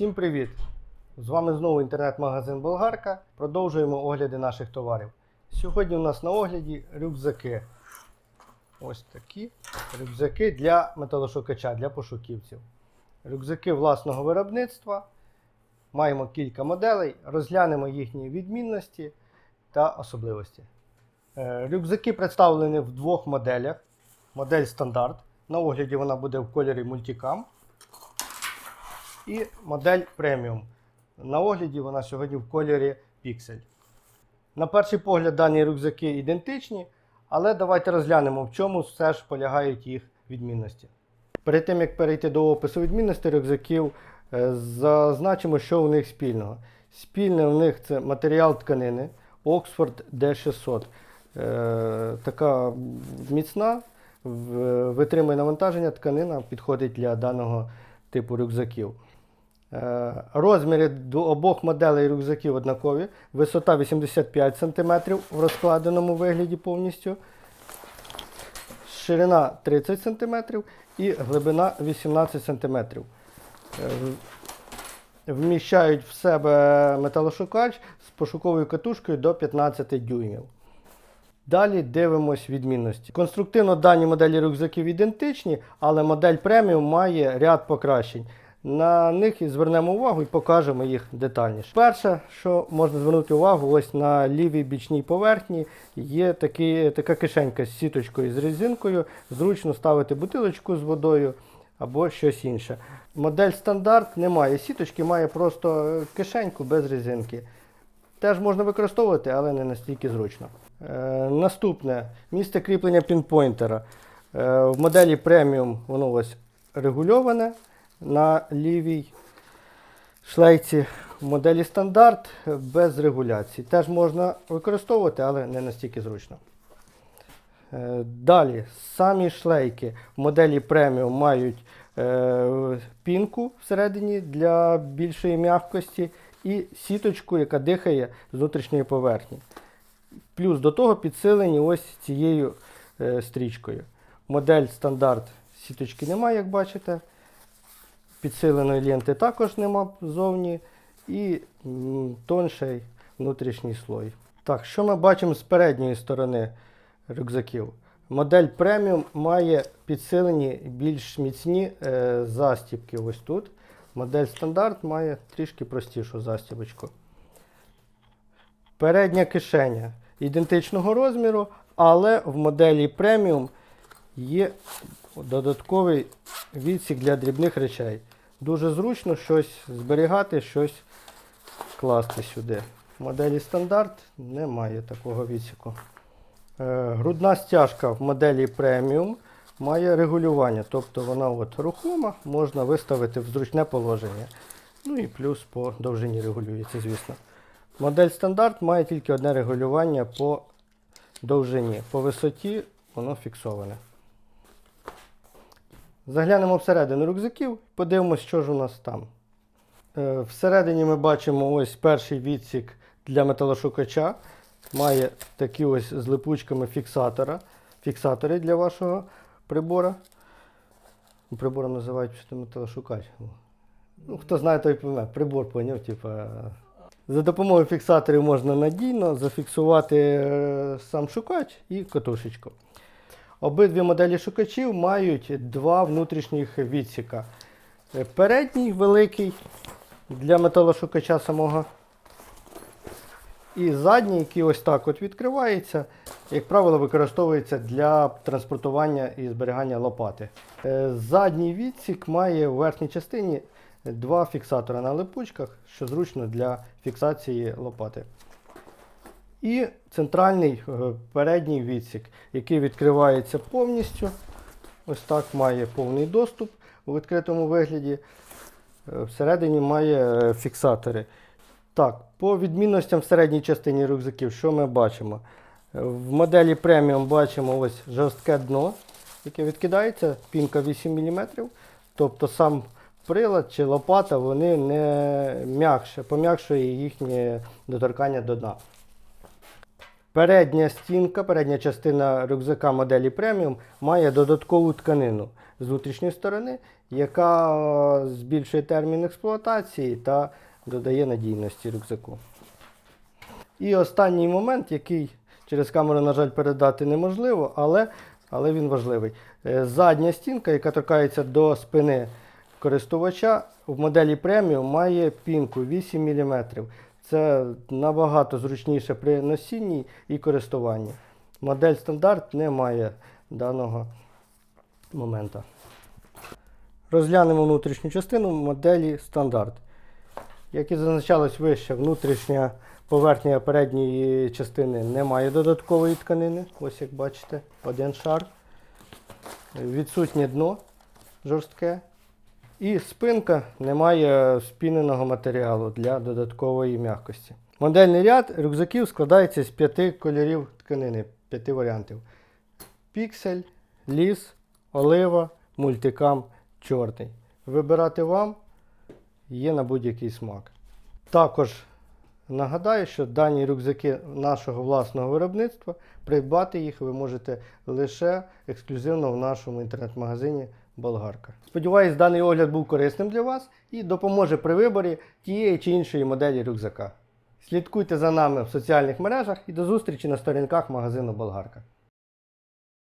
Всім привіт! З вами знову інтернет-магазин Болгарка. Продовжуємо огляди наших товарів. Сьогодні у нас на огляді рюкзаки. Ось такі рюкзаки для металошукача, для пошуківців. Рюкзаки власного виробництва. Маємо кілька моделей, розглянемо їхні відмінності та особливості. Е, Рюкзаки представлені в двох моделях. Модель стандарт. На огляді вона буде в кольорі мультикам. І модель преміум. На огляді вона сьогодні в кольорі Pixel. На перший погляд дані рюкзаки ідентичні, але давайте розглянемо, в чому все ж полягають їх відмінності. Перед тим як перейти до опису відмінностей рюкзаків, е, зазначимо, що у них спільного. Спільне у них це матеріал тканини Oxford D600. Е, така міцна, витримує навантаження тканина, підходить для даного типу рюкзаків. Е, Розміри до обох моделей рюкзаків однакові. Висота 85 см в розкладеному вигляді повністю. Ширина 30 см і глибина 18 см. Е, Вміщають в себе металошукач з пошуковою катушкою до 15 дюймів. Далі дивимось відмінності. Конструктивно дані моделі рюкзаків ідентичні, але модель преміум має ряд покращень. На них і звернемо увагу і покажемо їх детальніше. Перше, що можна звернути увагу, ось на лівій бічній поверхні є такий, така кишенька з сіточкою з резинкою. Зручно ставити бутилочку з водою або щось інше. Модель стандарт не має сіточки, має просто е, кишеньку без резинки. Теж можна використовувати, але не настільки зручно. Е, наступне місце кріплення пінпойнтера. Е, в моделі преміум воно ось регульоване на лівій шлейці. Моделі стандарт без регуляції. Теж можна використовувати, але не настільки зручно. Е, Далі, самі шлейки в моделі преміум мають е, пінку всередині для більшої м'якості і сіточку, яка дихає з внутрішньої поверхні. Плюс до того підсилені ось цією е, стрічкою. Модель стандарт сіточки немає, як бачите. Підсиленої ленти також нема ззовні. І тонший внутрішній слой. Так, що ми бачимо з передньої сторони рюкзаків? Модель преміум має підсилені більш міцні е, застібки ось тут. Модель стандарт має трішки простішу застібочку. Передня кишеня ідентичного розміру, але в моделі преміум є додатковий відсік для дрібних речей. Дуже зручно щось зберігати, щось класти сюди. В моделі стандарт немає такого відсіку. Е, Грудна стяжка в моделі преміум має регулювання, тобто вона от рухома, можна виставити в зручне положення. Ну і плюс по довжині регулюється, звісно. Модель стандарт має тільки одне регулювання по довжині. По висоті воно фіксоване. Заглянемо всередину рюкзаків, подивимося, що ж у нас там. Е, Всередині ми бачимо ось перший відсік для металошукача. Має такі ось з липучками фіксатора. Фіксатори для вашого прибора. Прибором називають що металошукач. Ну, хто знає, той пойме. Прибор поняв, типа. За допомогою фіксаторів можна надійно зафіксувати е, сам шукач і катушечку. Обидві моделі шукачів мають два внутрішніх відсіка. Е, Передній великий для металошукача самого. І задній, який ось так от відкривається, як правило, використовується для транспортування і зберігання лопати. Е, Задній відсік має в верхній частині два фіксатора на липучках, що зручно для фіксації лопати. І центральний е, передній відсік, який відкривається повністю. Ось так має повний доступ у відкритому вигляді. Е, Всередині має е, фіксатори. Так, по відмінностям в середній частині рюкзаків, що ми бачимо? В моделі преміум бачимо ось жорстке дно, яке відкидається, пінка 8 мм. Тобто сам прилад чи лопата вони не м'якше, пом'якшує їхнє доторкання до дна. Передня стінка, передня частина рюкзака моделі преміум має додаткову тканину з внутрішньої сторони, яка е, збільшує термін експлуатації та додає надійності рюкзаку. І останній момент, який через камеру, на жаль, передати неможливо, але, але він важливий. Е, Задня стінка, яка торкається до спини користувача, в моделі преміум має пінку 8 мм. Це набагато зручніше при носінні і користуванні. Модель стандарт не має даного моменту. Розглянемо внутрішню частину моделі стандарт. Як і зазначалось вище, внутрішня поверхня передньої частини не має додаткової тканини. Ось як бачите, один шар. Відсутнє дно жорстке. І спинка не має спіненого матеріалу для додаткової м'якості. Модельний ряд рюкзаків складається з п'яти кольорів тканини, п'яти варіантів. Піксель, ліс, олива, мультикам, чорний. Вибирати вам є на будь-який смак. Також нагадаю, що дані рюкзаки нашого власного виробництва, придбати їх ви можете лише ексклюзивно в нашому інтернет-магазині Болгарка. Сподіваюсь, даний огляд був корисним для вас і допоможе при виборі тієї чи іншої моделі рюкзака. Слідкуйте за нами в соціальних мережах і до зустрічі на сторінках магазину Болгарка.